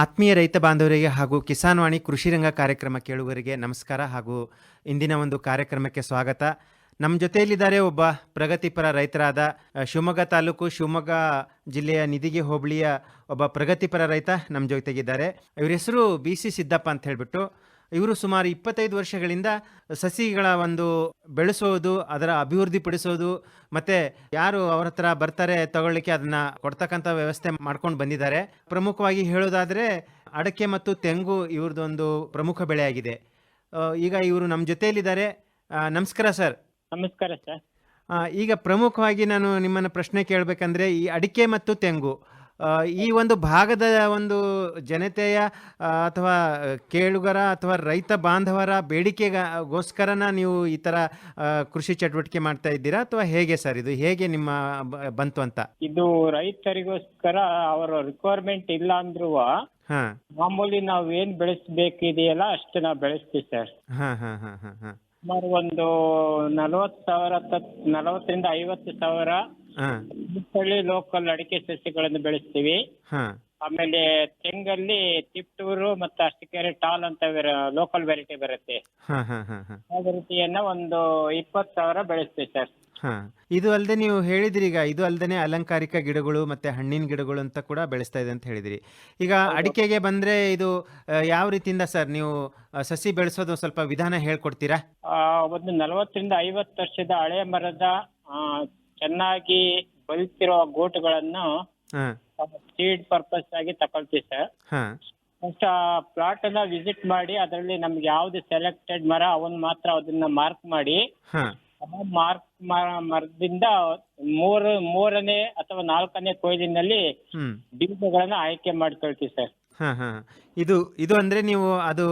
ಆತ್ಮೀಯ ರೈತ ಬಾಂಧವರಿಗೆ ಹಾಗೂ ಕಿಸಾನ್ ವಾಣಿ ಕೃಷಿ ರಂಗ ಕಾರ್ಯಕ್ರಮ ಕೇಳುವರಿಗೆ ನಮಸ್ಕಾರ ಹಾಗೂ ಇಂದಿನ ಒಂದು ಕಾರ್ಯಕ್ರಮಕ್ಕೆ ಸ್ವಾಗತ. ನಮ್ಮ ಜೊತೆಯಲ್ಲಿದ್ದಾರೆ ಒಬ್ಬ ಪ್ರಗತಿಪರ ರೈತರಾದ ಶಿವಮೊಗ್ಗ ತಾಲೂಕು ಶಿವಮೊಗ್ಗ ಜಿಲ್ಲೆಯ ನಿಧಿಗೆ ಹೋಬಳಿಯ ಒಬ್ಬ ಪ್ರಗತಿಪರ ರೈತ ನಮ್ಮ ಜೊತೆಗಿದ್ದಾರೆ. ಇವ್ರ ಹೆಸರು ಬಿ ಸಿ ಸಿದ್ದಪ್ಪ ಅಂತ ಹೇಳ್ಬಿಟ್ಟು ಇವರು ಸುಮಾರು ಇಪ್ಪತ್ತೈದು ವರ್ಷಗಳಿಂದ ಸಸಿಗಳ ಒಂದು ಬೆಳೆಸೋದು ಅದರ ಅಭಿವೃದ್ಧಿ ಪಡಿಸೋದು ಮತ್ತೆ ಯಾರು ಅವ್ರ ಹತ್ರ ಬರ್ತಾರೆ ತಗೊಳ್ಳಿಕ್ಕೆ ಅದನ್ನು ಕೊಡ್ತಕ್ಕಂಥ ವ್ಯವಸ್ಥೆ ಮಾಡ್ಕೊಂಡು ಬಂದಿದ್ದಾರೆ. ಪ್ರಮುಖವಾಗಿ ಹೇಳೋದಾದ್ರೆ ಅಡಕೆ ಮತ್ತು ತೆಂಗು ಇವ್ರದ್ದೊಂದು ಪ್ರಮುಖ ಬೆಳೆಯಾಗಿದೆ. ಈಗ ಇವರು ನಮ್ಮ ಜೊತೆಯಲ್ಲಿದ್ದಾರೆ. ನಮಸ್ಕಾರ ಸರ್. ನಮಸ್ಕಾರ ಸರ್. ಈಗ ಪ್ರಮುಖವಾಗಿ ನಾನು ನಿಮ್ಮನ್ನು ಪ್ರಶ್ನೆ ಕೇಳಬೇಕಂದ್ರೆ ಈ ಅಡಿಕೆ ಮತ್ತು ತೆಂಗು ಈ ಒಂದು ಭಾಗದ ಒಂದು ಜನತೆಯ ಅಥವಾ ಕೇಳುಗರ ಅಥವಾ ರೈತ ಬಾಂಧವರ ಬೇಡಿಕೆಗೋಸ್ಕರನ ನೀವು ಈ ತರ ಕೃಷಿ ಚಟುವಟಿಕೆ ಮಾಡ್ತಾ ಇದ್ದೀರಾ? ಅಥವಾ ಹೇಗೆ ಸರ್ ಇದು? ಹೇಗೆ ನಿಮ್ಮ ಬಂತು ಅಂತ? ಇದು ರೈತರಿಗೋಸ್ಕರ ಅವರ ರಿಕ್ವೈರ್ಮೆಂಟ್ ಇಲ್ಲ ಅಂದ್ರೂ ಹಾಂ. ಮಾಮೂಲಿ ನಾವು ಏನ್ ಬೆಳೆಸ್ಬೇಕಿದೆಯಲ್ಲ ಅಷ್ಟು ನಾವು ಬೆಳೆಸ್ತೀವಿ ಸರ್. ಹಾಂ ಹಾಂ ಹಾಂ ಹಾಂ ಹಾಂ. ಸುಮಾರು ಒಂದು ನಲವತ್ತು ಸಾವಿರ ತತ್ ನಲವತ್ತರಿಂದ ಐವತ್ತು ಸಾವಿರ ಹಾಂ. ತಳಿ ಲೋಕಲ್ ಅಡಿಕೆ ಸಸ್ಯಗಳನ್ನು ಬೆಳೆಸ್ತೀವಿ. ಹಾಂ. ಆಮೇಲೆ ತೆಂಗಲ್ಲಿ ತಿಪ್ಟೂರು ಮತ್ತೆ ಅಷ್ಟಕೆರೆ ಟಾಲ್ ಅಂತ ಲೋಕಲ್ ವೆರೈಟಿ ಬರುತ್ತೆ. ಅದೇ ರೀತಿಯನ್ನ ಒಂದು ಇಪ್ಪತ್ತು ಸಾವಿರ ಬೆಳೆಸ್ತೀವಿ ಸರ್ ಹಾ. ಇದು ಅಲ್ಲದೆ ನೀವು ಹೇಳಿದ್ರಿ ಈಗ ಇದು ಅಲ್ಲದೆ ಅಲಂಕಾರಿಕ ಗಿಡಗಳು ಮತ್ತೆ ಹಣ್ಣಿನ ಗಿಡಗಳು ಅಂತ ಕೂಡ ಬೆಳೆಸ್ತಾ ಇದೆ ಅಂತ ಹೇಳಿದ್ರಿ. ಈಗ ಅಡಿಕೆಗೆ ಬಂದ್ರೆ ಇದು ಯಾವ ರೀತಿಯಿಂದ ಸರ್ ನೀವು ಸಸಿ ಬೆಳೆಸೋದು ಸ್ವಲ್ಪ ವಿಧಾನ ಹೇಳ್ಕೊಡ್ತೀರಾ? ಒಂದು ನಲವತ್ತರಿಂದ ಐವತ್ತು ವರ್ಷದ ಹಳೆ ಮರದ ಆ, ಚೆನ್ನಾಗಿ ಬಲಿತಿರೋ ಗೋಟುಗಳನ್ನು ಸೀಡ್ ಪರ್ಪಸ್ ಆಗಿ ತಗೊಳ್ತೀವಿ ಸರ್. ಫಸ್ಟ್ ಆ ಪ್ಲಾಟ್ ಅನ್ನ ವಿಸಿಟ್ ಮಾಡಿ ಅದರಲ್ಲಿ ನಮ್ಗೆ ಯಾವ್ದು ಸೆಲೆಕ್ಟೆಡ್ ಮರ ಅವನ್ ಮಾತ್ರ ಅದನ್ನ ಮಾರ್ಕ್ ಮಾಡಿ. ಮಾರ್ಕ್ ಮರದಿಂದ ಮೂರು ಮೂರನೇ ಅಥವಾ ನಾಲ್ಕನೇ ಕೊಯ್ಲಿನಲ್ಲಿ ಬೀಜಗಳನ್ನ ಆಯ್ಕೆ ಮಾಡ್ಕೊಳ್ತೀವಿ ಸರ್. ಇದು ಇದು ಅಂದ್ರೆ ನೀವು ಅದು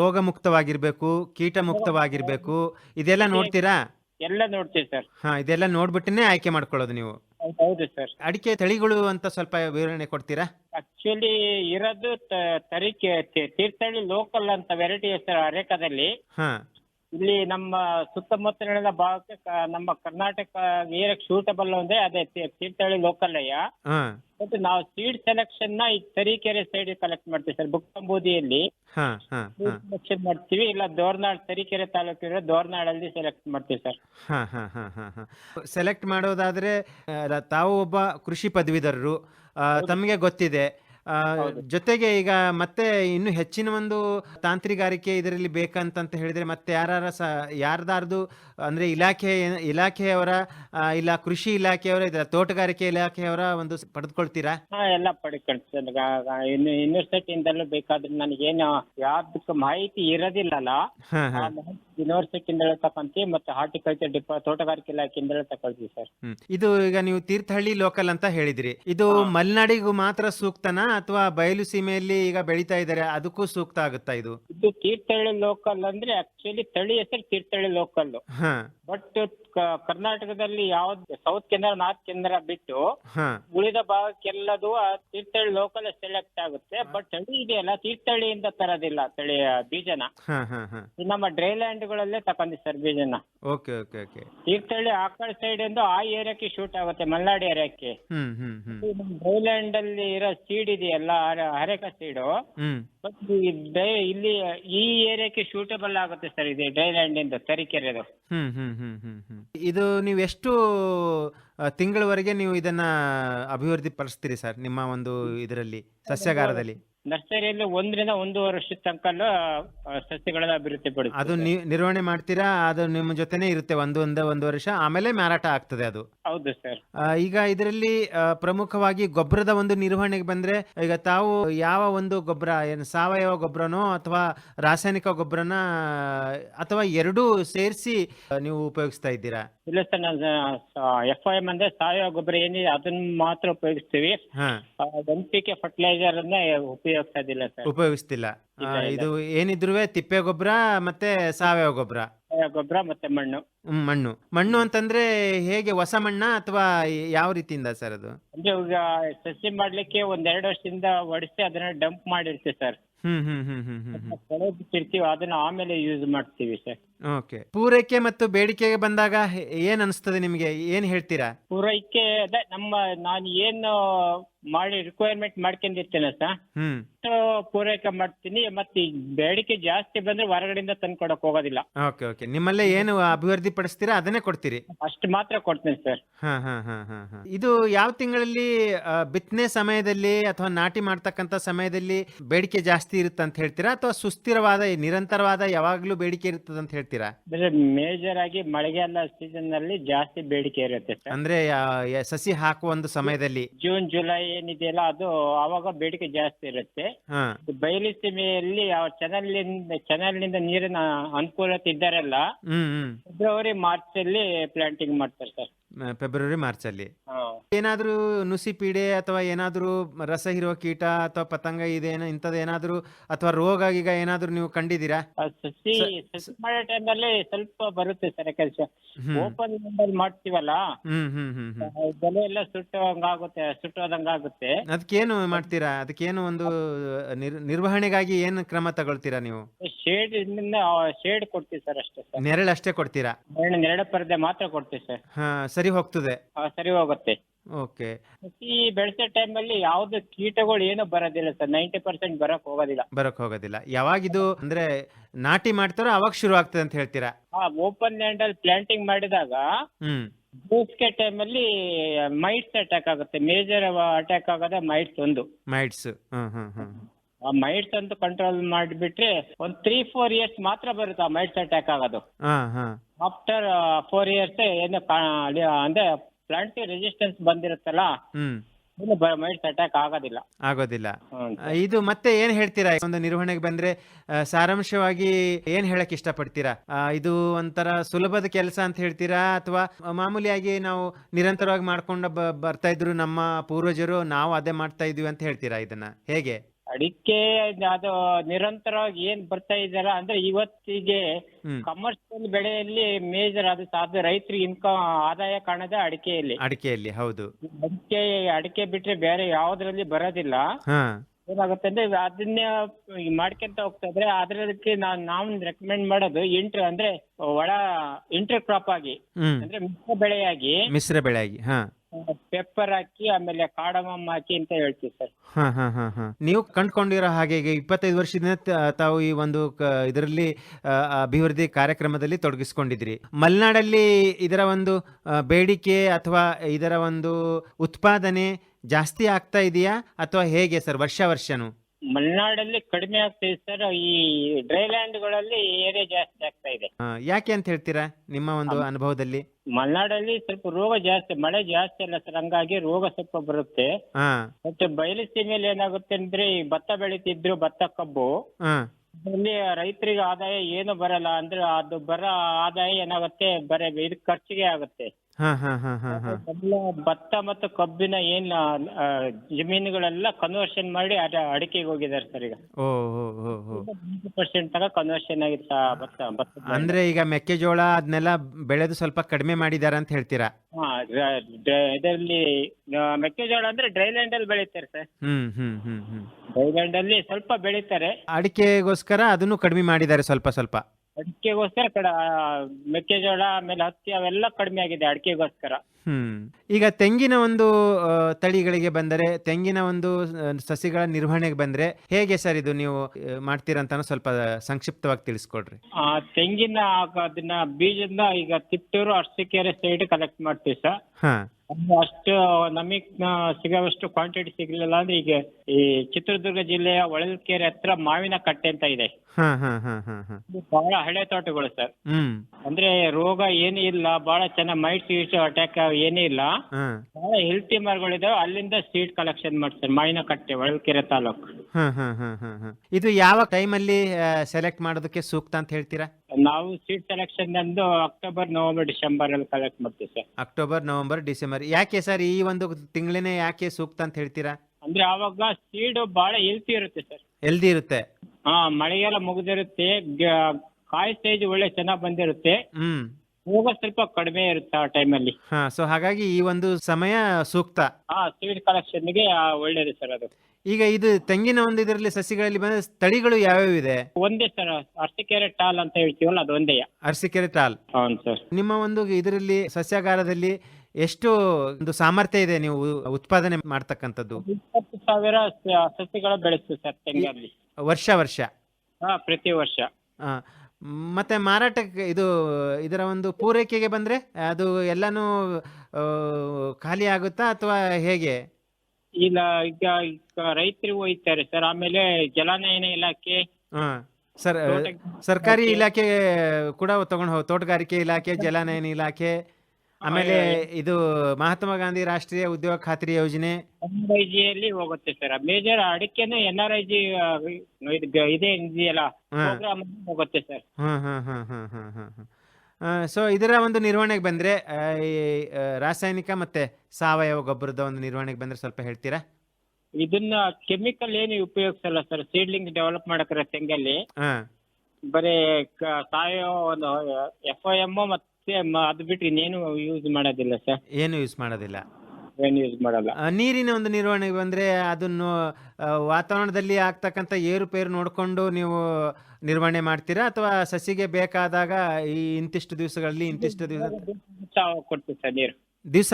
ರೋಗ ಮುಕ್ತವಾಗಿರ್ಬೇಕು ಕೀಟ ಮುಕ್ತವಾಗಿರ್ಬೇಕು ಇದೆಲ್ಲ ನೋಡ್ತೀರಾ? ಎಲ್ಲ ನೋಡ್ತೀವಿ ಸರ್. ಹಾ ಇದೆಲ್ಲ ನೋಡ್ಬಿಟ್ಟನೆ ಆಯ್ಕೆ ಮಾಡ್ಕೊಳ್ಳೋದು ನೀವು. ಹೌದು ಸರ್. ಅಡಿಕೆ ತಳಿಗಳು ಅಂತ ಸ್ವಲ್ಪ ವಿವರಣೆ ಕೊಡ್ತೀರಾ? ಆಕ್ಚುಲಿ ಇರೋದು ತ- ತರೀಕೆ ತೀರ್ಥಹಳ್ಳಿ ಲೋಕಲ್ ಅಂತ ವೆರೈಟಿ ಹೆಸರು ಅರೇಕದಲ್ಲಿ ಹಾ. ಇಲ್ಲಿ ನಮ್ಮ ಸುತ್ತಮುತ್ತಲಿನ ಭಾಗಕ್ಕೆ ಕ- ನಮ್ಮ ಕರ್ನಾಟಕ ಏರಕ್ ಸೂಟಬಲ್ ಅಂದ್ರೆ ಅದೇ ತಿ- ತೀರ್ಥಹಳ್ಳಿ ಲೋಕಲ್ ಅಯ್ಯ ಹಾ. ಮತ್ತು ನಾವು ಸೀಡ್ ಸೆಲೆಕ್ಷನ್ನ ಈ ತರೀಕೆರೆ ಸೈಡ್ ಕಲೆಕ್ಟ್ ಮಾಡ್ತೀವಿ ಸರ್ ಬುಕ್ಕಂಬೂದಿಯಲ್ಲಿ. ಹಾ ಹಾ ಹಾ. ಸೀಡ್ ಸೆಲೆಕ್ಷನ್ ಮಾಡ್ತೀವಿ ಇಲ್ಲ ದೋರ್ನಾಳ್ ತರೀಕೆರೆ ತಾಲೂಕಿರೋ ದೋರ್ನಾಳಲ್ಲಿ ಸೆಲೆಕ್ಟ್ ಮಾಡ್ತೀವಿ ಸರ್. ಹಾ ಹಾ ಹಾ ಹಾ ಹಾ. ಸೆಲೆಕ್ಟ್ ಮಾಡೋದಾದ್ರೆ ಆ, ತಾವು ಒಬ್ಬ ಕೃಷಿ ಪದವೀಧರರು. ಆ, ತಮಗೆ ಗೊತ್ತಿದೆ. ಜೊತೆಗೆ ಈಗ ಮತ್ತೆ ಇನ್ನು ಹೆಚ್ಚಿನ ಒಂದು ತಾಂತ್ರಿಗಾರಿಕೆ ಇದರಲ್ಲಿ ಬೇಕಂತಂತ ಹೇಳಿದ್ರೆ ಮತ್ತೆ ಯಾರ ಸ ಯಾರ್ದಾರ್ದು ಅಂದ್ರೆ ಇಲಾಖೆ ಇಲಾಖೆಯವರ ಇಲ್ಲ ಕೃಷಿ ಇಲಾಖೆಯವರ ಇದರ ತೋಟಗಾರಿಕೆ ಇಲಾಖೆಯವರ ಒಂದು ಪಡೆದುಕೊಳ್ತೀರಾ? ಹಾ ಎಲ್ಲ ಪಡ್ಕೊಳ್ತೀನಿ ಯೂನಿವರ್ಸಿಟಿಯಿಂದಲೂ ಬೇಕಾದ್ರೆ ನನಗೇನು ಯಾವ್ದಕ್ಕೆ ಮಾಹಿತಿ ಇರೋದಿಲ್ಲಲ್ಲ. ಯೂನಿವರ್ಸಿಟಿಯಿಂದ ತಕೊಂತೀವಿ ಮತ್ತೆ ಹಾರ್ಟಿಕಲ್ಚರ್ ಡಿಪಾ ತೋಟಗಾರಿಕೆ ಇಲಾಖೆಯಿಂದ ತಗೊಳ್ತೀವಿ ಸರ್. ಇದು ಈಗ ನೀವು ತೀರ್ಥಹಳ್ಳಿ ಲೋಕಲ್ ಅಂತ ಹೇಳಿದ್ರಿ. ಇದು ಮಲೆನಾಡಿಗೂ ಮಾತ್ರ ಸೂಕ್ತನಾ? ಅಥವಾ ಬಯಲು ಸೀಮೆಯಲ್ಲಿ ಈಗ ಬೆಳೀತಾ ಇದ್ದಾರೆ ಅದಕ್ಕೂ ಸೂಕ್ತ ಆಗುತ್ತಾ ಇದು? ಇದು ತೀರ್ಥಹಳ್ಳಿ ಲೋಕಲ್ ಅಂದ್ರೆ ಆಕ್ಚುಲಿ ತಳಿ ಹೆಸರು ತೀರ್ಥಹಳ್ಳಿ ಲೋಕಲ್ ಹಾ. ಬಟ್ ಕರ್ನಾಟಕದಲ್ಲಿ ಯಾವ್ದು ಸೌತ್ ಕೇಂದ್ರ ನಾರ್ತ್ ಕೇಂದ್ರ ಬಿಟ್ಟು ಹಾ. ಉಳಿದ ಭಾಗಕ್ಕೆಲ್ಲದು ಆ ತೀರ್ಥಹಳ್ಳಿ ಲೋಕಲ್ ಸೆಲೆಕ್ಟ್ ಆಗುತ್ತೆ. ಬಟ್ ಚಳಿ ಇದೆಯಲ್ಲ ತೀರ್ಥಹಳ್ಳಿಯಿಂದ ತರೋದಿಲ್ಲ ತಳಿ ಆ, ಬೀಜನ. ಹಾ ಹಾ ಹಾ. ಇದು ನಮ್ಮ ತಕೊಂಡಿ ಸರ್ ಬೀಜನ. Okay okay okay. ತೀರ್ಥಹಳ್ಳಿ ಆ ಕಡೆ ಸೈಡ್ ಇಂದ ಆ ಏರಿಯಾಕ್ಕೆ ಶೂಟ್ ಆಗುತ್ತೆ ಮಲ್ನಾಡು ಏರಿಯಾಕ್ಕೆ ಹ್ಮ್ ಹ್ಮ್ ಹ್ಮ್. ಡ್ರೈ ಲ್ಯಾಂಡ್ ಅಲ್ಲಿ ಇರೋ ಸೀಡ್ ಇದೆಯಲ್ಲ ಹರೇಕ ಅರೆಕ ಸೀಡು ಹ್ಮ್. ಬಟ್ ಇಲ್ಲಿ, ಈ ಏರಿಯಾಕ್ಕೆ ಸೂಟಬಲ್ ಆಗುತ್ತೆ ಸರ್ ಇದು ಡ್ರೈ ಲ್ಯಾಂಡ್ ಇಂದ, ತರೀಕೆರೆದು. ಹ್ಮ್ ಹ್ಮ್ ಹ್ಮ್ ಹ್ಮ್ ಇದು ನೀವು ಎಷ್ಟು ತಿಂಗಳವರೆಗೆ ನೀವು ಇದನ್ನ ಅಭಿವೃದ್ಧಿ ಪಡಿಸ್ತೀರಿ ಸರ್ ನಿಮ್ಮ ಒಂದು ಇದರಲ್ಲಿ, ಸಸ್ಯಾಗಾರದಲ್ಲಿ? ನರ್ಸರಿಯಲ್ಲಿ ಒಂದರಿಂದ ಒಂದೂವರೆ ವರ್ಷದ ತನಕ ಸಸ್ಯಗಳನ್ನ ಅಭಿವೃದ್ಧಿ ಪಡಿಸ್ತೀವಿ. ಅದು ನಿರ್ವಹಣೆ ಮಾಡ್ತೀರಾ? ಅದು ನಿಮ್ಮ ಜೊತೆನೇ ಇರುತ್ತೆ ಒಂದು ಒಂದು ಒಂದು ವರ್ಷ. ಆಮೇಲೆ ಮಾರಾಟ ಆಗ್ತದೆ ಅದು. ಹೌದು ಸರ್. ಆ, ಈಗ ಇದರಲ್ಲಿ ಆ, ಪ್ರಮುಖವಾಗಿ ಗೊಬ್ಬರದ ಒಂದು ನಿರ್ವಹಣೆಗೆ ಬಂದ್ರೆ ಈಗ ತಾವು ಯಾವ ಒಂದು ಗೊಬ್ಬರ ಏನು ಸಾವಯವ ಗೊಬ್ಬರನೋ ಅಥವಾ ರಾಸಾಯನಿಕ ಗೊಬ್ಬರನ ಅಥವಾ ಎರಡೂ ಸೇರಿಸಿ ನೀವು ಉಪಯೋಗಿಸ್ತಾ ಇದ್ದೀರಾ? ಇಲ್ಲ ಸರ್ ನಾನು ಎಫ್ ಐ ಎಂ ಅಂದ್ರೆ ಸಾವಯವ ಗೊಬ್ಬರ ಏನಿದೆ ಅದನ್ನ ಮಾತ್ರ ಉಪಯೋಗಿಸ್ತೀವಿ. ಹಾ. ಪಿ ಕೆ ಫರ್ಟಿಲೈಸರ್ ಅನ್ನ ಉಪಯೋಗಿಸೋದಿಲ್ಲ ಸರ್. ಉಪಯೋಗಿಸ್ತಿಲ್ಲ. ಆ, ಇಲ್ಲ, ಇಲ್ಲ. ಇದು ಏನಿದ್ರು ತಿಪ್ಪೆ ಗೊಬ್ಬರ ಮತ್ತೆ ಸಾವಯವ ಗೊಬ್ಬರ. ಗೊಬ್ಬರ ಮತ್ತೆ ಮಣ್ಣು. ಹ್ಮ್, ಮಣ್ಣು. ಮಣ್ಣು ಅಂತಂದ್ರೆ ಹೇಗೆ ಹೊಸ ಮಣ್ಣ ಅಥವಾ ಯಾವ ರೀತಿಯಿಂದ ಸರ್ ಅದು? ಅಂದ್ರೆ ಈಗ ಸಸಿ ಮಾಡ್ಲಿಕ್ಕೆ ಒಂದೆರಡು ಎರಡು ವರ್ಷದಿಂದ ಒಡಿಸಿ ಅದನ್ನ ಡಂಪ್ ಮಾಡಿರ್ತೀವಿ ಸರ್. ಹ್ಮ್ ಹ್ಮ್ ಹ್ಮ್ ಹ್ಮ್ ಹ್ಮ್ ಹ್ಮ್. ಕಳೆ ಬಿಟ್ಟಿರ್ತೀವಿ ಅದನ್ನ ಆಮೇಲೆ ಯೂಸ್ ಮಾಡ್ತೀವಿ ಸರ್. ಓಕೆ. ಪೂರೈಕೆ ಮತ್ತು ಬೇಡಿಕೆಗೆ ಬಂದಾಗ ಏನ್ ಅನಿಸ್ತದೆ ನಿಮಗೆ? ಏನ್ ಹೇಳ್ತೀರಾ? ಪೂರೈಕೆ ಅದೇ ನಮ್ಮ ನಾನು ಏನು ಮಾಡಿ ರಿಕ್ವೈರ್ಮೆಂಟ್ ಮಾಡ್ಕೊಂಡಿರ್ತೇನೆ ಸರ್ ಹ್ಮ್. ಪೂರೈಕೆ ಮಾಡ್ತೀನಿ ಮತ್ತೆ ಈ ಬೇಡಿಕೆ ಜಾಸ್ತಿ ಬಂದ್ರೆ ಹೊರಗಡೆಯಿಂದ ತಂದು ಕೊಡಕ್ ಹೋಗೋದಿಲ್ಲ. Okay okay. ನಿಮ್ಮಲ್ಲೇ ಏನು ಅಭಿವೃದ್ಧಿ ಪಡಿಸ್ತೀರಾ? ಅದನ್ನೇ ಕೊಡ್ತೀರಿ? ಅಷ್ಟು ಮಾತ್ರ ಕೊಡ್ತೀನಿ ಸರ್. ಹಾ ಹಾ ಹಾ ಹಾ ಹಾ. ಇದು ಯಾವ ತಿಂಗಳಲ್ಲಿ ಆ, ಬಿತ್ತನೆ ಸಮಯದಲ್ಲಿ ಅಥವಾ ನಾಟಿ ಮಾಡ್ತಕ್ಕಂತ ಸಮಯದಲ್ಲಿ ಬೇಡಿಕೆ ಜಾಸ್ತಿ ಇರುತ್ತೆ ಅಂತ ಹೇಳ್ತೀರಾ? ಅಥವಾ ಸುಸ್ಥಿರವಾದ ನಿರಂತರವಾದ ಯಾವಾಗಲೂ ಬೇಡಿಕೆ ಇರುತ್ತದೆ ಅಂತ ಹೇಳ್ತೀರಾ? ಅಂದ್ರೆ ಮೇಜರ್ ಆಗಿ ಮಳೆಗಾಲ ಸೀಸನ್ನಲ್ಲಿ ಜಾಸ್ತಿ ಬೇಡಿಕೆ ಇರುತ್ತೆ ಸರ್. ಅಂದ್ರೆ ಯ- ಸಸಿ ಹಾಕುವ ಒಂದು ಸಮಯದಲ್ಲಿ? ಜೂನ್ ಜುಲೈ ಏನಿದೆಯಲ್ಲ ಅದು ಅವಾಗ ಬೇಡಿಕೆ ಜಾಸ್ತಿ ಇರುತ್ತೆ. ಹಾ. ಬಯಲು ಸೀಮೆಯಲ್ಲಿ ಚನಲ್ನಿಂದ ನೀರಿನ ಅನುಕೂಲತೆ ಇದ್ದಾರಲ್ಲ ಹ್ಮ್ ಹ್ಮ್. ಫೆಬ್ರವರಿ ಮಾರ್ಚ್ ಅಲ್ಲಿ ಪ್ಲಾಂಟಿಂಗ್ ಮಾಡ್ತಾರೆ ಸರ್. ಫೆಬ್ರವರಿ ಮಾರ್ಚ್ ಅಲ್ಲಿ. ಏನಾದ್ರೂ ನುಸಿ ಪೀಡೆ ಅಥವಾ ಏನಾದ್ರೂ ರಸ ಇರೋ ಕೀಟ ಅಥವಾ ಪತಂಗ ಇದೇನೋ ಇಂಥದ್ದು ಏನಾದ್ರು ಅಥವಾ ರೋಗ ಈಗ ಏನಾದ್ರೂ ನೀವು ಕಂಡಿದ್ದೀರಾ? ಸಸಿ ಸಸಿ ಮಾಡೋ ಟೈಮಲ್ಲಿ ಸ್ವಲ್ಪ ಬರುತ್ತೆ ಸರ್ ಕೆಲಸ. ಹ್ಮ್. ಓಪನ್ ಅಲ್ಲಿ ಮಾಡ್ತೀವಲ್ಲ? ಹ್ಮ್ ಹ್ಮ್ ಹ್ಮ್ ಬೆಲೆ ಎಲ್ಲ ಸುಟ್ಟೋದಂಗಾಗುತ್ತೆ ಸುಟ್ಟೋದಂಗಾಗುತ್ತೆ ಅದಕ್ಕೇನು ಮಾಡ್ತೀರಾ? ಅದಕ್ಕೇನು ಒಂದು ನಿರ್ ನಿರ್ವಹಣೆಗಾಗಿ ಏನು ಕ್ರಮ ತಗೊಳ್ತೀರಾ ನೀವು? ಶೇಡ್ ಇಂದ ಶೇಡ್ ಕೊಡ್ತೀವಿ ಸರ್ ಅಷ್ಟೇ ಸರ್. ನೆರಳಷ್ಟೇ ಕೊಡ್ತೀರಾ? ನೆರಳು ನೆರಳು ಪರದೆ ಮಾತ್ರ ಕೊಡ್ತೀವಿ ಸರ್. ಹಾ ಸರಿ. ಹೋಗ್ತದೆ. ಆ, ಸರಿ ಹೋಗುತ್ತೆ. ಓಕೆ. ಸಸಿ ಬೆಳೆಸೋ ಟೈಮಲ್ಲಿ ಯಾವ್ದು ಕೀಟಗಳು ಏನು ಬರೋದಿಲ್ಲ ಸರ್. ನೈಂಟಿ ಪರ್ಸೆಂಟ್ ಬರಕ್ ಹೋಗೋದಿಲ್ಲ. ಬರಕ್ ಹೋಗೋದಿಲ್ಲ. ಯಾವಾಗಿದು ಅಂದ್ರೆ ನಾಟಿ ಮಾಡ್ತಾರೋ ಅವಾಗ ಶುರು ಆಗ್ತದೆ ಅಂತ ಹೇಳ್ತೀರಾ? ಆ ಓಪನ್ ಲ್ಯಾಂಡ್ ಅಲ್ಲಿ ಪ್ಲಾಂಟಿಂಗ್ ಮಾಡಿದಾಗ ಹ್ಮ್. ಟೈಮ್ ಟೈಮಲ್ಲಿ ಮೈಟ್ಸ್ ಅಟ್ಯಾಕ್ ಆಗುತ್ತೆ. ಮೇಜರ್ ಅಟ್ಯಾಕ್ ಆಗೋದೇ ಮೈಟ್ಸ್ ಒಂದು. ಮೈಟ್ಸ್ ಹ್ಮ್ ಹ್ಮ್ ಹ್ಮ್. ಆ ಮೈಟ್ಸ್ ಅಂತ ಕಂಟ್ರೋಲ್ ಮಾಡಿಬಿಟ್ರೆ ಒಂದ್ ತ್ರೀ ಫೋರ್ ಇಯರ್ಸ್ ಮಾತ್ರ ಬರುತ್ತೆ ಆ ಮೈಟ್ಸ್ ಅಟ್ಯಾಕ್ ಆಗೋದು. ಹಾ ಹಾ. ಆಫ್ಟರ್ ಫೋರ್ ಇಯರ್ಸ್ ಏನು ಅಂದ್ರೆ ಪ್ಲಾಂಟ್ ರೆಸಿಸ್ಟೆನ್ಸ್ ಬಂದಿರುತ್ತಲ್ಲ ಹ್ಮ್. ಅಟ್ಯಾಕ್ ಆಗೋದಿಲ್ಲ. ಆಗೋದಿಲ್ಲ. ಹ್ಮ್. ಇದು ಮತ್ತೆ ಏನ್ ಹೇಳ್ತೀರಾ? ಒಂದು ನಿರ್ವಹಣೆಗೆ ಬಂದ್ರೆ ಆ, ಸಾರಾಂಶವಾಗಿ ಏನ್ ಹೇಳಕ್ ಇಷ್ಟಪಡ್ತೀರಾ? ಆ, ಇದು ಒಂಥರ ಸುಲಭದ ಕೆಲಸ ಅಂತ ಹೇಳ್ತೀರಾ? ಅಥವಾ ಮಾಮೂಲಿಯಾಗಿ ನಾವು ನಿರಂತರವಾಗಿ ಮಾಡ್ಕೊಂಡು ಬ- ಬರ್ತಾ ಇದ್ರು ನಮ್ಮ ಪೂರ್ವಜರು ನಾವು ಅದೇ ಮಾಡ್ತಾ ಇದೀವಿ ಅಂತ ಹೇಳ್ತೀರಾ ಇದನ್ನ? ಹೇಗೆ? ಅಡಿಕೆ ಅದು ನಿರಂತರವಾಗಿ ಏನ್ ಬರ್ತಾ ಇದೆಯಲ್ಲ ಅಂದ್ರೆ ಇವತ್ತಿಗೆ ಹ್ಮ್. ಕಮರ್ಷಿಯಲ್ ಬೆಳೆಯಲ್ಲಿ ಮೇಜರ್ ಅದು ಸಾಧ್ಯ ರೈತರಿಗೆ ಇನ್ಕಮ್ ಆದಾಯ ಕಾಣೋದೇ ಅಡಿಕೆಯಲ್ಲಿ. ಅಡಿಕೆಯಲ್ಲಿ ಹೌದು. ಅಡಿಕೆ ಅಡಿಕೆ ಬಿಟ್ರೆ ಬೇರೆ ಯಾವ್ದ್ರಲ್ಲಿ ಬರೋದಿಲ್ಲ. ಹಾ. ಏನಾಗುತ್ತೆ ಅಂದ್ರೆ ಅದನ್ನೇ ಈ ಮಾಡ್ಕೊಂತ ಹೋಗ್ತಾ ಇದ್ರೆ ಅದ್ರದಕ್ಕೆ ನಾನ್ ನಾವು ರೆಕಮೆಂಡ್ ಮಾಡೋದು ಇಂಟರ್ ಅಂದ್ರೆ ಒಳ ಇಂಟರ್ ಕ್ರಾಪ್ ಆಗಿ ಹ್ಮ್. ಅಂದ್ರೆ ಮಿಶ್ರ ಬೆಳೆಯಾಗಿ ಮಿಶ್ರ ಬೆಳೆಯಾಗಿ ಹಾ. ಪೆಪ್ಪರ್ ಹಾಕಿ, ಆಮೇಲೆ ಕಾಡಮಮ್ ಹಾಕಿ ಅಂತ ಹೇಳ್ತೀವಿ ಸರ್. ಹಾ ಹಾ ಹಾ ನೀವು ಕಂಡ್ಕೊಂಡಿರೋ ಹಾಗೆ ಈಗ ಇಪ್ಪತ್ತೈದು ವರ್ಷದಿಂದ ತಾವು ಈ ಒಂದು ಇದರಲ್ಲಿ ಅಭಿವೃದ್ಧಿ ಕಾರ್ಯಕ್ರಮದಲ್ಲಿ ತೊಡಗಿಸ್ಕೊಂಡಿದ್ರಿ. ಮಲೆನಾಡಲ್ಲಿ ಇದರ ಒಂದು ಬೇಡಿಕೆ ಅಥವಾ ಇದರ ಒಂದು ಉತ್ಪಾದನೆ ಜಾಸ್ತಿ ಆಗ್ತಾ ಇದೆಯಾ ಅಥವಾ ಹೇಗೆ ಸರ್, ವರ್ಷ ವರ್ಷನು? ಮಲೆನಾಡಲ್ಲಿ ಕಡಿಮೆ ಆಗ್ತಿದೆ ಸರ್. ಈ ಡ್ರೈ ಲ್ಯಾಂಡ್ಗಳಲ್ಲಿ ಏರಿಯಾ ಜಾಸ್ತಿ ಆಗ್ತಾ ಇದೆ. ಆ, ಯಾಕೆ ಅಂತ ಹೇಳ್ತೀರಾ ನಿಮ್ಮ ಒಂದು ಅನುಭವದಲ್ಲಿ? ಮಲೆನಾಡಲ್ಲಿ ಸ್ವಲ್ಪ ರೋಗ ಜಾಸ್ತಿ ಮಳೆ ಜಾಸ್ತಿ ಅಲ್ಲ ಸರ್. ಹಂಗಾಗಿ ರೋಗ ಸ್ವಲ್ಪ ಬರುತ್ತೆ. ಹಾ. ಮತ್ತೆ ಬಯಲು ಸೀಮೆಯಲ್ಲಿ ಏನಾಗುತ್ತೆ ಅಂದ್ರೆ ಈ ಭತ್ತ ಬೆಳೀತಿದ್ರು ಭತ್ತ ಕಬ್ಬು. ಹಾ. ಅದರಲ್ಲಿ ರೈತರಿಗೆ ಆದಾಯ ಏನು ಬರಲ್ಲ ಅಂದ್ರೆ ಅದು ಬರೋ ಆದಾಯ ಏನಾಗುತ್ತೆ ಬರೀ ಇದು ಖರ್ಚಿಗೆ ಆಗುತ್ತೆ. ಎಲ್ಲ ಭತ್ತ ಮತ್ತು ಕಬ್ಬಿನ ಏನ್ ಆ, ಜಮೀನುಗಳೆಲ್ಲ ಕನ್ವರ್ಷನ್ ಮಾಡಿ ಅಡಿಕೆಗೆ ಹೋಗಿದ್ದಾರೆ ಸರ್ ಈಗ. ಓ ಓ ಓ ಓ. ಪರ್ಸೆಂಟ್ ತನಕ ಕನ್ವರ್ಷನ್ ಆಗಿತ್ತು ಆ ಭತ್ತ ಭತ್ತ ಅಂದ್ರೆ ಈಗ ಮೆಕ್ಕೆಜೋಳ ಅದನ್ನೆಲ್ಲ ಬೆಳೆದು ಸ್ವಲ್ಪ ಕಡಿಮೆ ಮಾಡಿದಾರ ಅಂತ ಹೇಳ್ತೀರಾ? ಹಾ ಇದರಲ್ಲಿ ಮೆಕ್ಕೆಜೋಳ ಅಂದ್ರೆ ಡ್ರೈಲ್ಯಾಂಡ್ ಅಲ್ಲಿ ಬೆಳೀತಾರೆ ಸರ್ ಹ್ಮ್ ಹ್ಮ್ ಹ್ಮ್ ಹ್ಮ್. ಡ್ರೈ ಲ್ಯಾಂಡ್ ಅಲ್ಲಿ ಸ್ವಲ್ಪ ಬೆಳೀತಾರೆ. ಅಡಿಕೆಗೋಸ್ಕರ ಅದನ್ನು ಕಡಿಮೆ ಮಾಡಿದ್ದಾರೆ ಸ್ವಲ್ಪ ಸ್ವಲ್ಪ. ಅಡಿಕೆಗೋಸ್ಕರ ಕಡ ಮೆಕ್ಕೆಜೋಳ ಆಮೇಲೆ ಹತ್ತಿ ಅವೆಲ್ಲ ಕಡಿಮೆ ಆಗಿದೆ ಅಡಿಕೆಗೋಸ್ಕರ. ಹ್ಮ್. ಈಗ ತೆಂಗಿನ ಒಂದು ಆ, ತಳಿಗಳಿಗೆ ಬಂದರೆ ತೆಂಗಿನ ಒಂದು ಆ, ಸಸಿಗಳ ನಿರ್ವಹಣೆಗೆ ಬಂದ್ರೆ ಹೇಗೆ ಸರ್ ಇದು ನೀವು ಆ, ಮಾಡ್ತೀರಂತ ಸ್ವಲ್ಪ ಸಂಕ್ಷಿಪ್ತವಾಗಿ ತಿಳಿಸ್ಕೊಡ್ರಿ. ಆ ತೆಂಗಿನ ಅದನ್ನ ಬೀಜದಿಂದ ಈಗ ತಿಪ್ಟೂರು ಅರಸೀಕೆರೆ ಸೈಡ್ ಕಲೆಕ್ಟ್ ಮಾಡ್ತೀವಿ ಸರ್. ಹಾ. ಅಷ್ಟು ನಮಗ್ ಸಿಗೋವಷ್ಟು ಕ್ವಾಂಟಿಟಿ ಸಿಗ್ಲಿಲ್ಲ ಅಂದ್ರೆ ಈಗ ಈ ಚಿತ್ರದುರ್ಗ ಜಿಲ್ಲೆಯ ಹೊಳಲ್ಕೆರೆ ಹತ್ರ ಮಾವಿನ ಕಟ್ಟೆ ಅಂತ ಇದೆ. ಹಾ ಹಾ ಹಾ ಹಾ ಹಾ. ಇದು ಬಹಳ ಹಳೆ ತೋಟಗಳು ಸರ್. ಹ್ಮ್. ಅಂದ್ರೆ ರೋಗ ಏನೂ ಇಲ್ಲ ಬಹಳ ಚೆನ್ನಾಗಿ ಮೈಟ್ ಸೀಟ್ ಅಟ್ಯಾಕ್ ಏನೂ ಇಲ್ಲ. ಹಾ. ಬಹಳ ಹೆಲ್ತಿ ಮರಗಳಿದಾವೆ ಅಲ್ಲಿಂದ ಸೀಡ್ ಕಲೆಕ್ಷನ್ ಮಾಡ್ತಾರೆ ಮಾವಿನ ಕಟ್ಟೆ ಹೊಳಲ್ಕೆರೆ ತಾಲೂಕು. ಹಾ ಹಾ ಹಾ ಹಾ ಹಾ. ಇದು ಯಾವ ಟೈಮಲ್ಲಿ ಸೆಲೆಕ್ಟ್ ಮಾಡೋದಕ್ಕೆ ಸೂಕ್ತ ಅಂತ ಹೇಳ್ತೀರಾ? ನಾವು ಸೀಡ್ ಸೆಲೆಕ್ಷನ್ ಅಂದು ಅಕ್ಟೋಬರ್ ನವೆಂಬರ್ ಡಿಸೆಂಬರ್ ಅಲ್ಲಿ ಕಲೆಕ್ಟ್ ಮಾಡ್ತೀವಿ ಸರ್. ಅಕ್ಟೋಬರ್ ನವೆಂಬರ್ ಡಿಸೆಂಬರ್ ಯಾಕೆ ಸರ್ ಈ ಒಂದು ತಿಂಗಳೇನೆ ಯಾಕೆ ಸೂಕ್ತ ಅಂತ ಹೇಳ್ತೀರಾ? ಅಂದ್ರೆ ಆವಾಗ ಸೀಡ್ ಬಹಳ ಹೆಲ್ತಿ ಇರುತ್ತೆ ಸರ್. ಎಲ್ದಿ ಇರುತ್ತೆ. ಹಾ ಮಳೆಗಾಲ ಮುಗಿದಿರುತ್ತೆ ಗ- ಕಾಯಿ ಸ್ಟೇಜ್ ಒಳ್ಳೆ ಚೆನ್ನಾಗಿ ಬಂದಿರುತ್ತೆ. ಹ್ಮ್. ರೋಗ ಸ್ವಲ್ಪ ಕಡಿಮೆ ಇರುತ್ತೆ ಆ ಟೈಮಲ್ಲಿ ಹಾ ಸೊ ಹಾಗಾಗಿ ಈ ಒಂದು ಸಮಯ ಸೂಕ್ತ. ಹಾ ಸೀಡ್ ಕಲೆಕ್ಷನ್ಗೆ ಒಳ್ಳೇದು ಸರ್ ಅದು. ಈಗ ಇದು ತೆಂಗಿನ ಒಂದು ಇದರಲ್ಲಿ ಸಸಿಗಳಲ್ಲಿ ಬಂದ ತಳಿಗಳು ಯಾವ್ಯಾವ ಇದೆ? ಒಂದೇ ಸರ್ ಅರ್ಸಿಕೆರೆ ಟಾಲ್ ಅಂತ ಹೇಳ್ತೀವಲ್ಲ ಅದು ಒಂದೇ. ಅರ್ಸಿಕೆರೆ ಟಾಲ್. ಹೌದು ಸರ್. ನಿಮ್ಮ ಒಂದು ಇದರಲ್ಲಿ ಸಸ್ಯಾಗಾರದಲ್ಲಿ ಎಷ್ಟು ಒಂದು ಸಾಮರ್ಥ್ಯ ಇದೆ ನೀವು ಉತ್ಪಾದನೆ ಮಾಡ್ತಕ್ಕಂಥದ್ದು? ಇಪ್ಪತ್ತು ಸಾವಿರ ಸ- ಸಸಿಗಳು ಬೆಳೆಸ್ತೀವಿ ಸರ್ ತೆಂಗಲ್ಲಿ ವರ್ಷ ವರ್ಷ? ಹಾ ಪ್ರತಿ ವರ್ಷ. ಆ, ಮತ್ತೆ ಮಾರಾಟಕ್ಕೆ ಇದು ಇದರ ಒಂದು ಪೂರೈಕೆಗೆ ಬಂದ್ರೆ ಅದು ಎಲ್ಲಾನು ಆ, ಖಾಲಿ ಆಗುತ್ತಾ ಅಥವಾ ಹೇಗೆ? ಇಲ್ಲ ಈಗ ಈಗ ರೈತರು ಒಯ್ತಾರೆ ಸರ್. ಆಮೇಲೆ ಜಲಾನಯನ ಇಲಾಖೆ ಹಾ. ಸರ್ ತೋಟ- ಸರ್ಕಾರಿ ಇಲಾಖೆ ಕೂಡ ತಗೊಂಡು ಹೋಗ್ ತೋಟಗಾರಿಕೆ ಇಲಾಖೆ ಜಲಾನಯನ ಇಲಾಖೆ ಆಮೇಲೆ ಇದು ಮಹಾತ್ಮ ಗಾಂಧಿ ರಾಷ್ಟ್ರೀಯ ಉದ್ಯೋಗ ಖಾತ್ರಿ ಯೋಜನೆ. ಎನ್ ಐ ಜಿಯಲ್ಲಿ ಹೋಗುತ್ತೆ ಸರ್ ಮೇಜರ್ ಅಡಿಕೆನೆ ಎನ್ ಆರ್ ಐ ಜಿ ಇದೇ ಇದೆಯಲ್ಲ. ಪ್ರೋಗ್ರಾಮ್ ಹೋಗುತ್ತೆ ಸರ್ ಸೊ ಇದರ ಒಂದು ನಿರ್ವಹಣೆಗೆ ಬಂದ್ರೆ ರಾಸಾಯನಿಕ ಮತ್ತೆ ಸಾವಯವ ಗೊಬ್ಬರದ ಒಂದು ನಿರ್ವಹಣೆಗೆ ಬಂದ್ರೆ ಸ್ವಲ್ಪ ಹೇಳ್ತೀರಾ? ಇದನ್ನ ಕೆಮಿಕಲ್ ಏನು ಉಪಯೋಗಿಸಲ್ಲ ಸರ್ ಸೀಡ್ಲಿಂಗ್ ಡೆವಲಪ್ ಮಾಡಕ್ರೆ ತೆಂಗಲ್ಲಿ ಬರೀ ಸಾವಯವ ಒಂದು ಎಫ್ ಒ ಎಂ ಮತ್ತೆ ಮ- ಅದು ಬಿಟ್ಟು ಇನ್ನೇನು ಯೂಸ್ ಮಾಡೋದಿಲ್ಲ ಸರ್ ಏನು ಯೂಸ್ ಮಾಡೋದಿಲ್ಲ? ಏನು ಯೂಸ್ ಮಾಡಲ್ಲ. ಆ, ನೀರಿನ ಒಂದು ನಿರ್ವಹಣೆಗೆ ಬಂದ್ರೆ ಅದನ್ನು ಆ, ವಾತಾವರಣದಲ್ಲಿ ಆಗ್ತಕ್ಕಂಥ ಏರುಪೇರು ನೋಡಿಕೊಂಡು ನೀವು ನಿರ್ವಹಣೆ ಮಾಡ್ತೀರಾ? ಅಥವಾ ಸಸಿಗೆ ಬೇಕಾದಾಗ ಈ ಇಂತಿಷ್ಟು ದಿವಸಗಳಲ್ಲಿ ಇಂತಿಷ್ಟು ದಿವಸ ದಿವಸ ಕೊಡ್ತೀವಿ ಸರ್ ನೀರು. ದಿವಸ?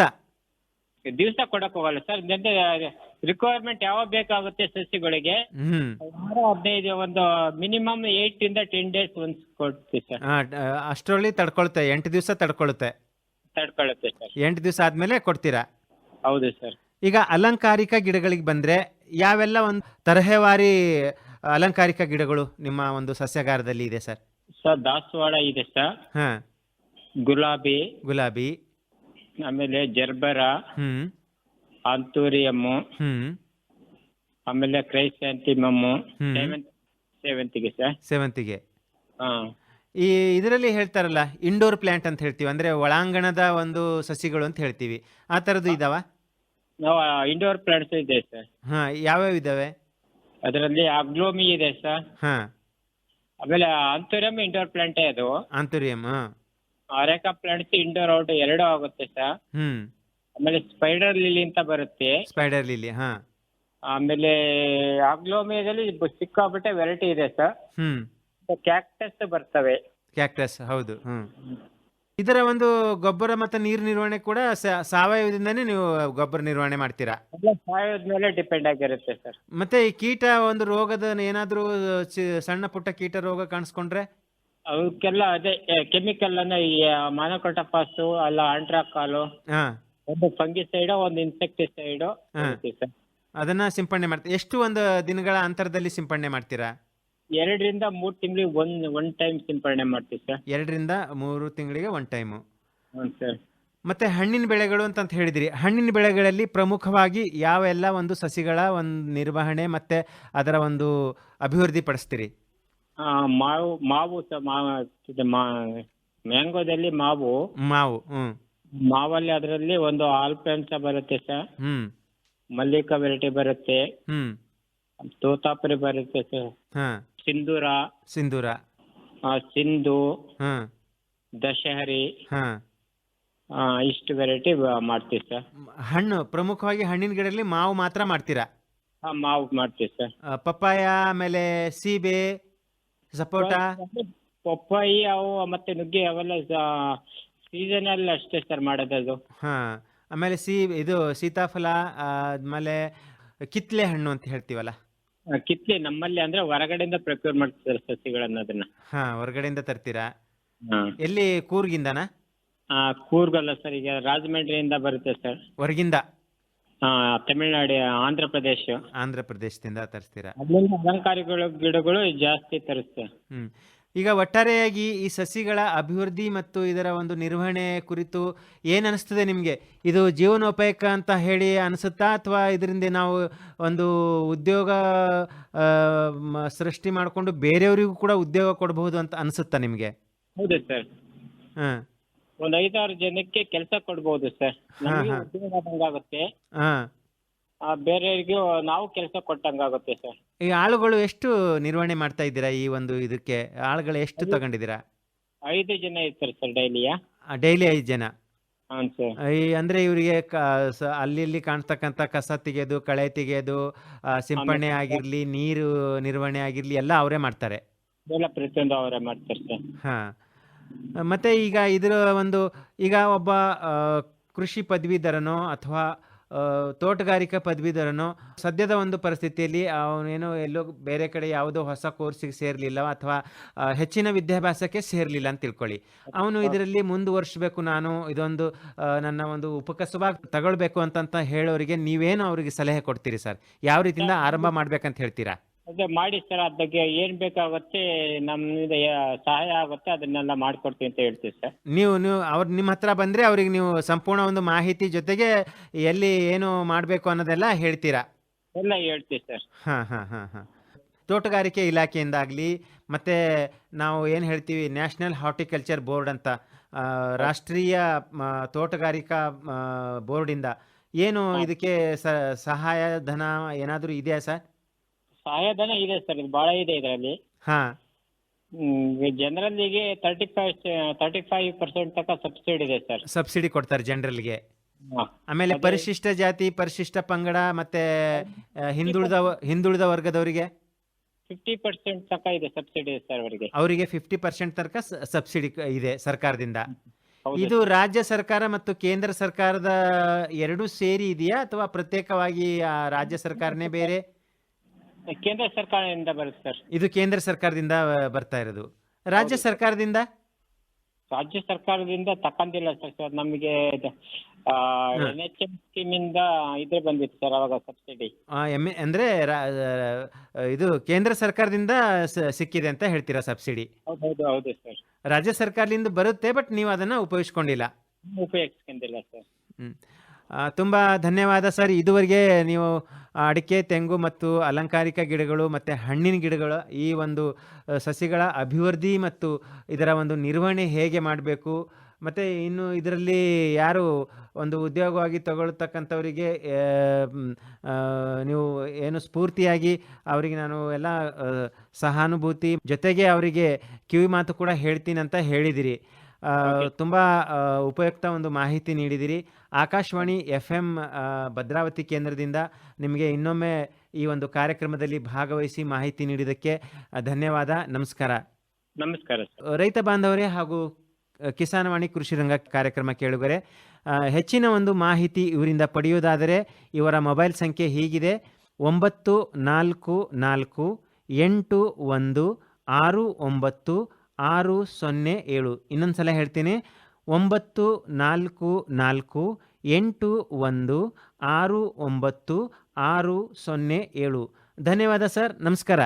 ದಿವಸ ಕೊಡಕ್ ಹೋಗಲ್ಲ ಸರ್. ಜೊತೆ ರಿಕ್ವೈರ್ಮೆಂಟ್ ಯಾವಾಗ ಬೇಕಾಗುತ್ತೆ ಸಸಿಗಳಿಗೆ? ಹ್ಮ್. ವಾರ ಹದಿನೈದು ಒಂದು ಮಿನಿಮಮ್ ಏಟ್ ಇಂದ ಟೆನ್ ಡೇಸ್ ಒಂದ್ ಕೊಡ್ತೀವಿ ಸರ್. ಅಷ್ಟರಲ್ಲಿ ತಡ್ಕೊಳುತ್ತೆ. ಎಂಟು ದಿವಸ ತಡ್ಕೊಳುತ್ತೆ. ತಡ್ಕೊಳ್ಳುತ್ತೆ ಸರ್. ಎಂಟು ದಿವಸ ಆದ್ಮೇಲೆ ಕೊಡ್ತೀರಾ? ಹೌದು ಸರ್. ಈಗ ಅಲಂಕಾರಿಕ ಗಿಡಗಳಿಗೆ ಬಂದ್ರೆ ಯಾವೆಲ್ಲ ಒಂದು ತರಹೇವಾರಿ ಅಲಂಕಾರಿಕ ಗಿಡಗಳು ನಿಮ್ಮ ಒಂದು ಸಸ್ಯಗಾರದಲ್ಲಿ ಇದೆ ಸರ್? ಸರ್ ದಾಸವಾಳ ಇದೆ ಸರ್. ಹಾ. ಗುಲಾಬಿ. ಗುಲಾಬಿ. ಆಮೇಲೆ ಜರ್ಬರ ಹ್ಮ್. ಆಂತೂರಿಯಮ್ಮು ಹ್ಮ್. ಆಮೇಲೆ ಕ್ರೈಸ್ಯಾಂತಿಮಮ್ಮು ಹ್ಮ್. ಸೇವಂತ್ ಸೇವಂತಿಗೆ ಸರ್. ಸೇವಂತಿಗೆ. ಹಾ. ಈ ಇದರಲ್ಲಿ ಹೇಳ್ತಾರಲ್ಲ ಇಂಡೋರ್ ಪ್ಲಾಂಟ್ ಅಂತ ಹೇಳ್ತೀವಿ ಅಂದ್ರೆ ಒಳಾಂಗಣದ ಒಂದು ಸಸಿಗಳು ಅಂತ ಹೇಳ್ತೀವಿ. ಆ ಥರದ್ದು ಇದಾವ? ನಾವು ಇಂಡೋರ್ ಪ್ಲಾಂಟ್ಸ್ ಇದೆ ಸರ್. ಹಾ ಯಾವ್ಯಾವ ಇದಾವೆ? ಅದರಲ್ಲಿ ಅಗ್ಲೋಮಿ ಇದೆ ಸರ್. ಹಾ. ಆಮೇಲೆ ಅಂತೂರಿಯಮ್ ಇಂಡೋರ್ ಪ್ಲಾಂಟೇ ಅದು. ಆಂತೂರಿಯಂ ಹಾ. ಅರೇಕಾ ಪ್ಲಾಂಟ್ಸ್ ಇಂಡೋರ್ ಔಟ್ ಎರಡು ಆಗುತ್ತೆ ಸರ್ ಹ್ಮ್. ಆಮೇಲೆ ಸ್ಪೈಡರ್ ಲಿಲಿ ಅಂತ ಬರುತ್ತೆ. ಸ್ಪೈಡರ್ ಲಿಲಿ ಹಾ. ಆಮೇಲೆ ಆಗ್ಲೋಮಿಯಾದಲ್ಲಿ ಬ- ಸಿಕ್ಕಾಪಟ್ಟೆ ವೆರೈಟಿ ಇದೆ ಸರ್ ಹ್ಮ್. ಕ್ಯಾಕ್ಟಸ್ ಬರ್ತವೆ. ಕ್ಯಾಕ್ಟಸ್ ಹೌದು ಹ್ಮ್. ಇದರ ಒಂದು ಗೊಬ್ಬರ ಮತ್ತು ನೀರು ನಿರ್ವಹಣೆ ಕೂಡ ಸ- ಸಾವಯವದಿಂದನೇ ನೀವು ಗೊಬ್ಬರ ನಿರ್ವಹಣೆ ಮಾಡ್ತೀರಾ? ಎಲ್ಲ ಸಾಯೋದ್ ಮೇಲೆ ಡಿಪೆಂಡ್ ಆಗಿರುತ್ತೆ ಸರ್. ಮತ್ತೆ ಈ ಕೀಟ ಒಂದು ರೋಗದ ಏನಾದರೂ ಸಣ್ಣ ಪುಟ್ಟ ಕೀಟ ರೋಗ ಕಾಣಿಸ್ಕೊಂಡ್ರೆ? ಅವಕ್ಕೆಲ್ಲ ಅದೇ ಕೆಮಿಕಲ್ ಅನ್ನ ಈ ಮಾನಕೋಟಪಾಸು ಅಲ್ಲ ಆಂಟ್ರಾಕಾಲು ಹಾ. ಒಂದು ಫಂಗಿಸೈಡ್ ಒಂದು ಇನ್ಸೆಕ್ಟಿಸೈಡ್ ಹಾ. ಸರ್. ಅದನ್ನ ಸಿಂಪಡಣೆ ಮಾಡ್ತೀರಾ ಎಷ್ಟು ಒಂದು ದಿನಗಳ ಅಂತರದಲ್ಲಿ ಸಿಂಪಡಣೆ ಮಾಡ್ತೀರಾ? ಎರಡರಿಂದ ಮೂರ್ ತಿಂಗಳಿಗೆ ಒಂದ್ ಒನ್ ಟೈಮ್ ಸಿಂಪಡಣೆ ಮಾಡ್ತೀವಿ ಸರ್. ಎರಡರಿಂದ ಮೂರು ತಿಂಗಳಿಗೆ ಒನ್ ಟೈಮು ಹ್ಞೂ ಸರ್. ಮತ್ತೆ ಹಣ್ಣಿನ ಬೆಳೆಗಳು ಅಂತ ಹೇಳಿದಿರಿ. ಹಣ್ಣಿನ ಬೆಳೆಗಳಲ್ಲಿ ಪ್ರಮುಖವಾಗಿ ಯಾವೆಲ್ಲ ಒಂದು ಸಸಿಗಳ ಒಂದು ನಿರ್ವಹಣೆ ಮತ್ತೆ ಅದರ ಒಂದು ಅಭಿವೃದ್ಧಿ ಪಡಿಸ್ತೀರಿ? ಮಾವು ಮಾವು ಇದು ಮಾ ಮ್ಯಾಂಗೋದಲ್ಲಿ ಮಾವು. ಮಾವು ಹ್ಮ್. ಮಾವಲ್ಲಿ ಅದರಲ್ಲಿ ಒಂದು ಆಲ್ಪೆನ್ಸ ಬರುತ್ತೆ ಸರ್ ಹ್ಮ್. ಮಲ್ಲಿಕಾ ವೆರೈಟಿ ಬರುತ್ತೆ. ಹ್ಮ್. ತೋತಾಪುರಿ ಬರುತ್ತೆ ಸರ್ ಹಾ. ಸಿಂಧೂರ. ಸಿಂಧೂರ. ಆ, ಸಿಂಧು. ಹಾ. ದಶಹರಿ. ಹಾ. ಆ, ಇಷ್ಟು ವೆರೈಟಿ ಮಾಡ್ತೀವಿ ಸರ್ ಹಣ್ಣು ಪ್ರಮುಖವಾಗಿ ಹಣ್ಣಿನ ಗಿಡದಲ್ಲಿ ಮಾವು ಮಾತ್ರ ಮಾಡ್ತೀರಾ? ಆ, ಮಾವು ಮಾಡ್ತೀವಿ ಸರ್ ಆ, ಪಪ್ಪಾಯ ಆಮೇಲೆ ಸೀಬೆ ಸಪೋಟ ಪಪ್ಪಾಯಿ ಅವು ಮತ್ತೆ ನುಗ್ಗೆ ಅವೆಲ್ಲ ಸೀಸನಲ್ ಅಷ್ಟೇ ಸರ್ ಮಾಡೋದದು ಹಾ ಆಮೇಲೆ ಸಿ ಇದು ಸೀತಾಫಲ ಆದ್ಮೇಲೆ ಕಿತ್ಲೆ ಹಣ್ಣು ಅಂತ ಹೇಳ್ತೀವಲ್ಲ? ಕಿತ್ಲೆ ನಮ್ಮಲ್ಲಿ ಅಂದ್ರೆ ಹೊರಗಡೆಯಿಂದ ಪ್ರಕ್ಯೂರ್ ಮಾಡ್ತಾರೆ ಸಸಿಗಳನ್ನ ಅದನ್ನ. ಹಾ ಹೊರಗಡೆಯಿಂದ ತರ್ತೀರಾ? ಎಲ್ಲಿ ಕೂರ್ಗಿಂದನಾ? ಆ, ಕೂರ್ಗಲ್ಲ ಸರ್ ಈಗ ರಾಜಮಂಡ್ರಿಯಿಂದ ಬರುತ್ತೆ ಸರ್ ಹೊರಗಿಂದ? ತಮಿಳ್ನಾಡು ಆಂಧ್ರ ಪ್ರದೇಶ. ಆಂಧ್ರ ಪ್ರದೇಶದಿಂದ ತರಿಸ್ತೀರಾ? ಅಲ್ಲಿಂದ ಅಲಂಕಾರಿಗಳು ಗಿಡಗಳು ಜಾಸ್ತಿ ತರಿಸ್ತೇವೆ ಹ್ಮ್. ಈಗ ಒಟ್ಟಾರೆಯಾಗಿ ಈ ಸಸಿಗಳ ಅಭಿವೃದ್ಧಿ ಮತ್ತು ಇದರ ಒಂದು ನಿರ್ವಹಣೆ ಕುರಿತು ಏನು ಅನಿಸ್ತದೆ ನಿಮಗೆ? ಇದು ಜೀವನೋಪಾಯಕ ಅಂತ ಹೇಳಿ ಅನಿಸುತ್ತಾ ಅಥವಾ ಇದರಿಂದ ನಾವು ಒಂದು ಉದ್ಯೋಗ ಆ, ಮ- ಸೃಷ್ಟಿ ಮಾಡಿಕೊಂಡು ಬೇರೆಯವರಿಗೂ ಕೂಡ ಉದ್ಯೋಗ ಕೊಡಬಹುದು ಅಂತ ಅನಿಸುತ್ತಾ ನಿಮಗೆ? ಹೌದು ಸರ್. ಹಾಂ. ಒಂದ್ ಐದಾರು ಜನಕ್ಕೆ ಕೆಲಸ ಕೊಡ್ಬೋದು ಸರ್. ನಮಗೆ ಹಾ. ಉದ್ಯೋಗ ಆದಂಗಾಗುತ್ತೆ ಹಾಂ. ಆ, ಬೇರೆಯವ್ರಿಗೂ ನಾವು ಕೆಲಸ ಕೊಟ್ಟಂಗಾಗುತ್ತೆ ಸರ್. ಈ ಆಳುಗಳು ಎಷ್ಟು ನಿರ್ವಹಣೆ ಮಾಡ್ತಾ ಇದ್ದೀರಾ ಈ ಒಂದು ಇದಕ್ಕೆ? ಆಳುಗಳು ಎಷ್ಟು ತಗೊಂಡಿದ್ದೀರಾ? ಐದು ಜನ ಇರ್ತಾರೆ ಸರ್ ಡೈಲಿಯ ಡೈಲಿ ಐದು ಜನ? ಹಾಂ ಸರ್. ಈ ಅಂದ್ರೆ ಇವರಿಗೆ ಕ ಸ ಅಲ್ಲಿ ಇಲ್ಲಿ ಕಾಣ್ತಕ್ಕಂಥ ಕಸ ತೆಗೆಯೋದು ಕಳೆ ತೆಗೆಯೋದು ಆ, ಸಿಂಪಡಣೆ ಆಗಿರ್ಲಿ ನೀರು ನಿರ್ವಹಣೆ ಆಗಿರ್ಲಿ ಎಲ್ಲ ಅವರೇ ಮಾಡ್ತಾರೆ? ಎಲ್ಲ ಪ್ರತಿಯೊಂದು ಅವರೇ ಮಾಡ್ತಾರೆ ಸರ್. ಹಾ. ಮತ್ತೆ ಈಗ ಇದರ ಒಂದು, ಈಗ ಒಬ್ಬ ಕೃಷಿ ಪದವೀಧರನೋ ಅಥವಾ ತೋಟಗಾರಿಕಾ ಪದವೀಧರನೋ ಸದ್ಯದ ಒಂದು ಪರಿಸ್ಥಿತಿಯಲ್ಲಿ ಅವನೇನೋ ಎಲ್ಲೋ ಬೇರೆ ಕಡೆ ಯಾವುದೋ ಹೊಸ ಕೋರ್ಸಿಗೆ ಸೇರಲಿಲ್ಲ ಅಥವಾ ಹೆಚ್ಚಿನ ವಿದ್ಯಾಭ್ಯಾಸಕ್ಕೆ ಸೇರಲಿಲ್ಲ ಅಂತ ತಿಳ್ಕೊಳ್ಳಿ. ಅವನು ಇದರಲ್ಲಿ ಮುಂದುವರಿಸಬೇಕು ನಾನು, ಇದೊಂದು ನನ್ನ ಒಂದು ಉಪಕಸವಾಗಿ ತಗೊಳ್ಬೇಕು ಅಂತಂತ ಹೇಳೋರಿಗೆ ನೀವೇನು ಅವರಿಗೆ ಸಲಹೆ ಕೊಡ್ತೀರಿ ಸರ್? ಯಾವ ರೀತಿಯಿಂದ ಆರಂಭ ಮಾಡ್ಬೇಕಂತ ಹೇಳ್ತೀರಾ? ಅದೇ ಮಾಡಿ ಸರ್ ಬಗ್ಗೆ ಏನು ಬೇಕಾಗುತ್ತೆ ನಮ್ಮಿಂದ ಯಾ- ಸಹಾಯ ಆಗುತ್ತೆ ಅದನ್ನೆಲ್ಲ ಮಾಡ್ಕೊಡ್ತೀವಿ ಅಂತ ಹೇಳ್ತೀವಿ ಸರ್. ನೀವು ನೀವು ಅವ್ರು ನಿಮ್ಮ ಹತ್ರ ಬಂದ್ರೆ ಅವ್ರಿಗೆ ನೀವು ಸಂಪೂರ್ಣ ಒಂದು ಮಾಹಿತಿ ಜೊತೆಗೆ ಎಲ್ಲಿ ಏನು ಮಾಡಬೇಕು ಅನ್ನೋದೆಲ್ಲ ಹೇಳ್ತೀರಾ? ಎಲ್ಲ ಹೇಳ್ತೀವಿ ಸರ್. ಹಾ ಹಾ ಹಾ ಹಾಂ. ತೋಟಗಾರಿಕೆ ಇಲಾಖೆಯಿಂದಾಗಲಿ ಮತ್ತೆ ನಾವು ಏನು ಹೇಳ್ತೀವಿ ನ್ಯಾಷನಲ್ ಹಾರ್ಟಿಕಲ್ಚರ್ ಬೋರ್ಡ್ ಅಂತ ಆ, ರಾಷ್ಟ್ರೀಯ ಮ, ತೋಟಗಾರಿಕಾ ಬೋರ್ಡಿಂದ ಏನು ಇದಕ್ಕೆ ಸ ಸಹಾಯ ಧನ ಏನಾದರೂ ಇದೆಯಾ ಸರ್? ಸಹಾಯಧನ ಇದೆ ಸರ್ ಇದು ಭಾಳ ಇದೆ ಇದರಲ್ಲಿ. ಹಾಂ. ಜನರಲ್ಲಿಗೆ thirty five thirty five percent ತನಕ ಸಬ್ಸಿಡಿ ಇದೆ ಸರ್. ಸಬ್ಸಿಡಿ ಕೊಡ್ತಾರೆ ಜನರಲ್ಗೆ ಆಮೇಲೆ ಪರಿಶಿಷ್ಟ ಜಾತಿ ಪರಿಶಿಷ್ಟ ಪಂಗಡ ಮತ್ತೆ ಹಿಂದುಳಿದ ಹಿಂದುಳಿದ ವರ್ಗದವರಿಗೆ? ಫಿಫ್ಟಿ ಪರ್ಸೆಂಟ್ ತನಕ ಇದೆ ಸಬ್ಸಿಡಿ ಇದೆ ಸರ್ ಅವರಿಗೆ. ಅವರಿಗೆ ಫಿಫ್ಟಿ ಪರ್ಸೆಂಟ್ ತನಕ ಸಬ್ಸಿಡಿ ಇದೆ ಸರ್ಕಾರದಿಂದ. ಹೌದು ಇದು ರಾಜ್ಯ ಸರ್ಕಾರ ಮತ್ತು ಕೇಂದ್ರ ಸರ್ಕಾರದ ಎರಡೂ ಸೇರಿ ಇದೆಯಾ ಅಥವಾ ಪ್ರತ್ಯೇಕವಾಗಿ ಆ, ರಾಜ್ಯ ಸರ್ಕಾರನೇ ಬೇರೆ? ಕೇಂದ್ರ ಸರ್ಕಾರದಿಂದ ಬರುತ್ತೆ ಸರ್ ಇದು ಕೇಂದ್ರ ಸರ್ಕಾರದಿಂದ ಆ, ಬರ್ತಾ ಇರೋದು. ರಾಜ್ಯ ಸರ್ಕಾರದಿಂದ? ರಾಜ್ಯ ಸರ್ಕಾರದಿಂದ ತಕ್ಕಂತಿಲ್ಲ ಸರ್ ಸರ್. ನಮಗೆ ಎನ್ ಎಚ್ ಎಂ ಸ್ಕೀಮಿಂದ ಇದೇ ಬಂದಿತ್ತು ಸರ್ ಅವಾಗ ಸಬ್ಸಿಡಿ. ಅಂದ್ರೆ ಇದು ಕೇಂದ್ರ ಸರ್ಕಾರದಿಂದ ಸ- ಸಿಕ್ಕಿದೆ ಅಂತ ಹೇಳ್ತೀರಾ ಸಬ್ಸಿಡಿ? ಹೌದು ಹೌದು ಹೌದು ಸರ್. ರಾಜ್ಯ ಸರ್ಕಾರದಿಂದ ಬರುತ್ತೆ ಬಟ್ ನೀವು ಅದನ್ನ ಉಪಯೋಗಿಸ್ಕೊಂಡಿಲ್ಲ. ಉಪಯೋಗಿಸ್ಕೊಂಡಿಲ್ಲ ಸರ್. ಹ್ಮ್. ತುಂಬ ಧನ್ಯವಾದ ಸರ್ ಇದುವರೆಗೆ ನೀವು ಅಡಿಕೆ, ತೆಂಗು ಮತ್ತು ಅಲಂಕಾರಿಕ ಗಿಡಗಳು ಮತ್ತು ಹಣ್ಣಿನ ಗಿಡಗಳು ಈ ಒಂದು ಸಸಿಗಳ ಅಭಿವೃದ್ಧಿ ಮತ್ತು ಇದರ ಒಂದು ನಿರ್ವಹಣೆ ಹೇಗೆ ಮಾಡಬೇಕು, ಮತ್ತು ಇನ್ನು ಇದರಲ್ಲಿ ಯಾರು ಒಂದು ಉದ್ಯೋಗವಾಗಿ ತಗೊಳ್ತಕ್ಕಂಥವರಿಗೆ ನೀವು ಏನು ಸ್ಫೂರ್ತಿಯಾಗಿ ಅವರಿಗೆ ನಾನು ಎಲ್ಲ ಸಹಾನುಭೂತಿ ಜೊತೆಗೆ ಅವರಿಗೆ ಕಿವಿ ಮಾತು ಕೂಡ ಹೇಳ್ತೀನಿ ಅಂತ ಹೇಳಿದಿರಿ. ತುಂಬ ಉಪಯುಕ್ತ ಒಂದು ಮಾಹಿತಿ ನೀಡಿದಿರಿ. ಆಕಾಶವಾಣಿ ಎಫ್ ಎಂ ಭದ್ರಾವತಿ ಕೇಂದ್ರದಿಂದ ನಿಮಗೆ ಇನ್ನೊಮ್ಮೆ ಈ ಒಂದು ಕಾರ್ಯಕ್ರಮದಲ್ಲಿ ಭಾಗವಹಿಸಿ ಮಾಹಿತಿ ನೀಡಿದ್ದಕ್ಕೆ ಧನ್ಯವಾದ. ನಮಸ್ಕಾರ. ನಮಸ್ಕಾರ ರೈತ ಬಾಂಧವರೇ ಹಾಗೂ ಕಿಸಾನ್ ಕಿಸಾನವಾಣಿ ಕೃಷಿ ರಂಗ ಕಾರ್ಯಕ್ರಮ ಕೇಳುಗರೆ ಹೆಚ್ಚಿನ ಒಂದು ಮಾಹಿತಿ ಇವರಿಂದ ಪಡೆಯುವುದಾದರೆ ಇವರ ಮೊಬೈಲ್ ಸಂಖ್ಯೆ ಹೀಗಿದೆ. ಒಂಬತ್ತು ನಾಲ್ಕು ನಾಲ್ಕು ಎಂಟು ಒಂದು ಆರು ಒಂಬತ್ತು ಆರು ಸೊನ್ನೆ ಏಳು. ಇನ್ನೊಂದು ಸಲ ಹೇಳ್ತೀನಿ. ಒಂಬತ್ತು, ನಾಲ್ಕು ನಾಲ್ಕು, ಎಂಟು, ಒಂದು, ಆರು, ಒಂಬತ್ತು, ಆರು, ಸೊನ್ನೆ ಏಳು. ಧನ್ಯವಾದ ಸರ್. ನಮಸ್ಕಾರ.